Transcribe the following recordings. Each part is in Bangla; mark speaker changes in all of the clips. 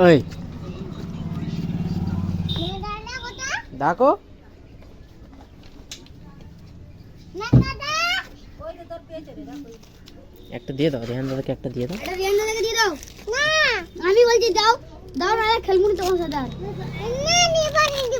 Speaker 1: ওই দেখো একটা দিয়ে দাও রেহান দাদাকে একটা দিয়ে দাও
Speaker 2: আমি বলছি দাও দাও না খেলব না তোমার সাথে আর। কেন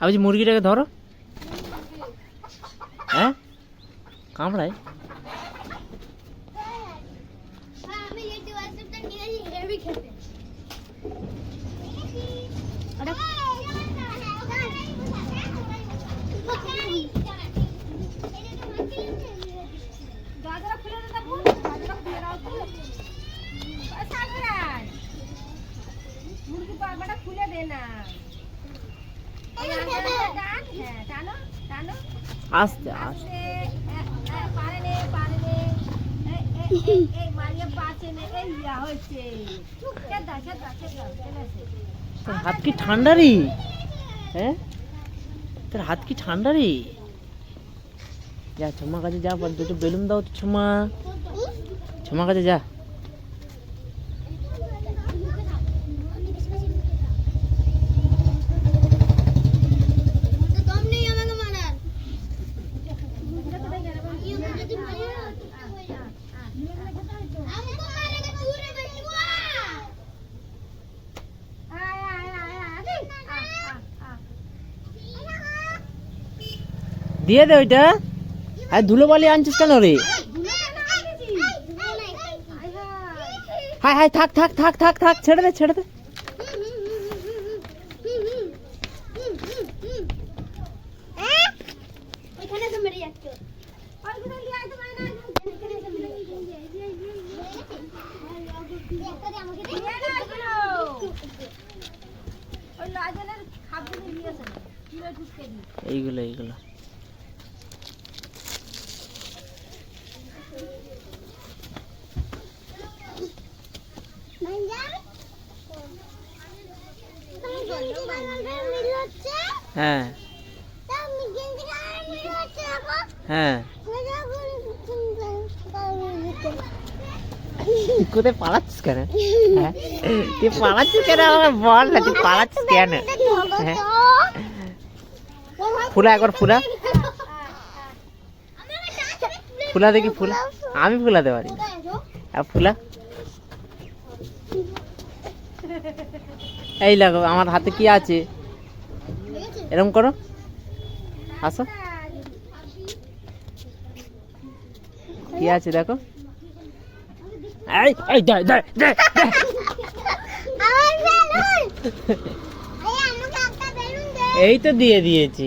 Speaker 1: আমি যে মুরগিটাকে ধরো। হ্যাঁ? কামড়ায়?
Speaker 3: মুরগি খুলে দে না।
Speaker 1: আস্তে। তোর হাত কি ঠান্ডা রে? হ্যাঁ? তোর হাত কি ঠান্ডা রে? যা ছমা কাছে যা দুটো বেলুন দাও তো ছমা ছমা কাছে যা। দিয়ে দে ওইটা। আর ধুলো বালি আনছিস কেন রে। হাই হাই থাক থাক থাক থাক থাক ছেড়ে দে ছেড়ে দে।
Speaker 2: ওইখানে তো
Speaker 1: হ্যাঁ। হ্যাঁ। হ্যাঁ। তুই কেন? আমাকে বল না, তুই পালাচ্ছিস কেন? হ্যাঁ। ফুলা একবার ফুলা। ফুলা দেখি ফুলা। আমি ফুলাতে পারি ফুলা? এই লাগো আমার হাতে কি আছে? এরকম করো। আসো। কি আছে দেখো। এই এই দে দে দে দে। এই তো দিয়ে দিয়েছি।